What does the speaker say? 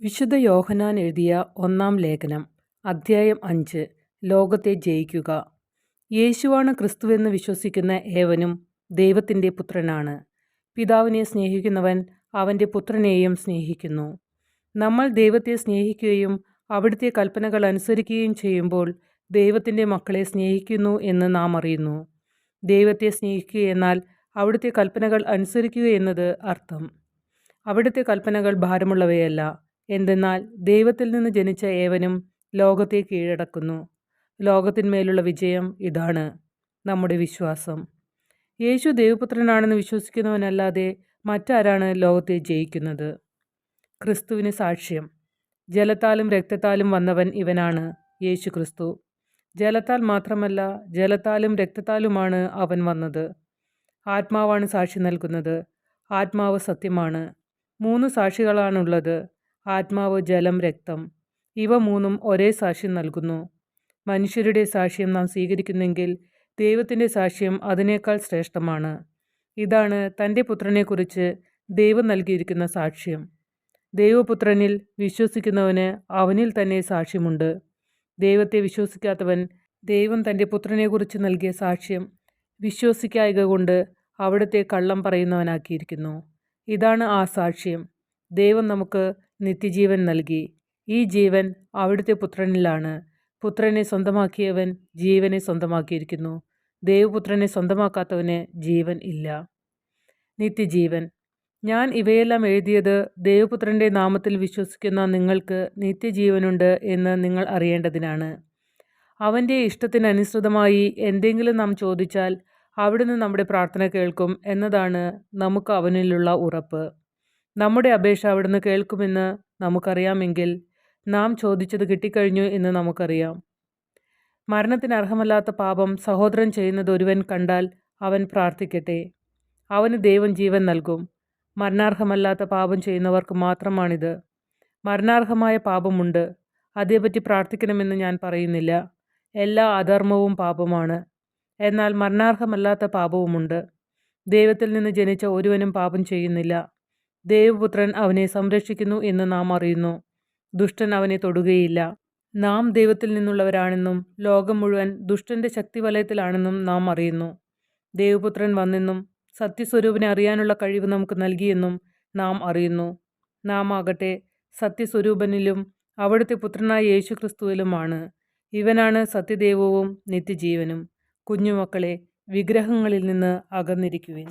വിശുദ്ധ യോഹനാൻ എഴുതിയ ഒന്നാം ലേഖനം അധ്യായം അഞ്ച് ലോകത്തെ ജയിക്കുക. യേശുവാണ് ക്രിസ്തുവെന്ന് വിശ്വസിക്കുന്ന ഏവനും ദൈവത്തിന്റെ പുത്രനാണ്. പിതാവിനെ സ്നേഹിക്കുന്നവൻ അവന്റെ പുത്രനെയും സ്നേഹിക്കുന്നു. നമ്മൾ ദൈവത്തെ സ്നേഹിക്കുകയും അവിടുത്തെ കൽപ്പനകൾ അനുസരിക്കുകയും ചെയ്യുമ്പോൾ ദൈവത്തിന്റെ മക്കളെ സ്നേഹിക്കുന്നു എന്ന് നാം അറിയുന്നു. ദൈവത്തെ സ്നേഹിക്കുക എന്നാൽ അവിടുത്തെ കൽപ്പനകൾ അനുസരിക്കുക എന്നത് അർത്ഥം. അവിടുത്തെ കൽപ്പനകൾ ഭാരമുള്ളവയല്ല. എന്തെന്നാൽ ദൈവത്തിൽ നിന്ന് ജനിച്ച ഏവനും ലോകത്തെ കീഴടക്കുന്നു. ലോകത്തിന്മേലുള്ള വിജയം ഇതാണ് നമ്മുടെ വിശ്വാസം. യേശു ദൈവപുത്രനാണെന്ന് വിശ്വസിക്കുന്നവനല്ലാതെ മറ്റാരാണ് ലോകത്തെ ജയിക്കുന്നത്? ക്രിസ്തുവിന് സാക്ഷ്യം. ജലത്താലും രക്തത്താലും വന്നവൻ ഇവനാണ് യേശു ക്രിസ്തു ജലത്താൽ മാത്രമല്ല ജലത്താലും രക്തത്താലുമാണ് അവൻ വന്നത്. ആത്മാവാണ് സാക്ഷി നൽകുന്നത്. ആത്മാവ് സത്യമാണ്. മൂന്ന് സാക്ഷികളാണുള്ളത്. ആത്മാവ് ജലം രക്തം. ഇവ മൂന്നും ഒരേ സാക്ഷ്യം നൽകുന്നു. മനുഷ്യരുടെ സാക്ഷ്യം നാം സ്വീകരിക്കുന്നെങ്കിൽ ദൈവത്തിന്റെ സാക്ഷ്യം അതിനേക്കാൾ ശ്രേഷ്ഠമാണ്. ഇതാണ് തന്റെ പുത്രനെക്കുറിച്ച് ദൈവം നൽകിയിരിക്കുന്ന സാക്ഷ്യം. ദൈവപുത്രനിൽ വിശ്വസിക്കുന്നവന് അവനിൽ തന്നെ സാക്ഷ്യമുണ്ട്. ദൈവത്തെ വിശ്വസിക്കാത്തവൻ ദൈവം തന്റെ പുത്രനെക്കുറിച്ച് നൽകിയ സാക്ഷ്യം വിശ്വസിക്കായക കൊണ്ട് അവിടുത്തെ കള്ളം പറയുന്നവനാക്കിയിരിക്കുന്നു. ഇതാണ് ആ സാക്ഷ്യം. ദൈവം നമുക്ക് നിത്യജീവൻ നൽകി. ഈ ജീവൻ അവിടുത്തെ പുത്രനിലാണ്. പുത്രനെ സ്വന്തമാക്കിയവൻ ജീവനെ സ്വന്തമാക്കിയിരിക്കുന്നു. ദേവപുത്രനെ സ്വന്തമാക്കാത്തവന് ജീവൻ ഇല്ല. നിത്യജീവൻ. ഞാൻ ഇവയെല്ലാം എഴുതിയത് ദേവപുത്രന്റെ നാമത്തിൽ വിശ്വസിക്കുന്ന നിങ്ങൾക്ക് നിത്യജീവനുണ്ട് എന്ന് നിങ്ങൾ അറിയേണ്ടതിനാണ്. അവന്റെ ഇഷ്ടത്തിനനുസൃതമായി എന്തെങ്കിലും നാം ചോദിച്ചാൽ അവിടുന്ന് നമ്മുടെ പ്രാർത്ഥന കേൾക്കും എന്നതാണ് നമുക്ക് അവനിലുള്ള ഉറപ്പ്. നമ്മുടെ അപേക്ഷ അവിടുന്ന് കേൾക്കുമെന്ന് നമുക്കറിയാമെങ്കിൽ നാം ചോദിച്ചത് കിട്ടിക്കഴിഞ്ഞു എന്ന് നമുക്കറിയാം. മരണത്തിന് അർഹമല്ലാത്ത പാപം സഹോദരൻ ചെയ്യുന്നത് ഒരുവൻ കണ്ടാൽ അവൻ പ്രാർത്ഥിക്കട്ടെ. അവന് ദൈവം ജീവൻ നൽകും. മരണാർഹമല്ലാത്ത പാപം ചെയ്യുന്നവർക്ക് മാത്രമാണിത്. മരണാർഹമായ പാപമുണ്ട്. അതേപറ്റി പ്രാർത്ഥിക്കണമെന്ന് ഞാൻ പറയുന്നില്ല. എല്ലാ അധർമ്മവും പാപമാണ്. എന്നാൽ മരണാർഹമല്ലാത്ത പാപവുമുണ്ട്. ദൈവത്തിൽ നിന്ന് ജനിച്ച ഒരുവനും പാപം ചെയ്യുന്നില്ല. ദേവപുത്രൻ അവനെ സംരക്ഷിക്കുന്നു എന്ന് നാം അറിയുന്നു. ദുഷ്ടൻ അവനെ തൊടുകയില്ല. നാം ദൈവത്തിൽ നിന്നുള്ളവരാണെന്നും ലോകം മുഴുവൻ ദുഷ്ടന്റെ ശക്തി വലയത്തിലാണെന്നും നാം അറിയുന്നു. ദേവപുത്രൻ വന്നെന്നും സത്യസ്വരൂപിനെ അറിയാനുള്ള കഴിവ് നമുക്ക് നൽകിയെന്നും നാം അറിയുന്നു. നാം ആകട്ടെ സത്യസ്വരൂപനിലും അവിടുത്തെ പുത്രനായ യേശു ക്രിസ്തുവിലുമാണ് ഇവനാണ് സത്യദേവവും നിത്യജീവനും. കുഞ്ഞുമക്കളെ വിഗ്രഹങ്ങളിൽ നിന്ന് അകന്നിരിക്കുവിൻ.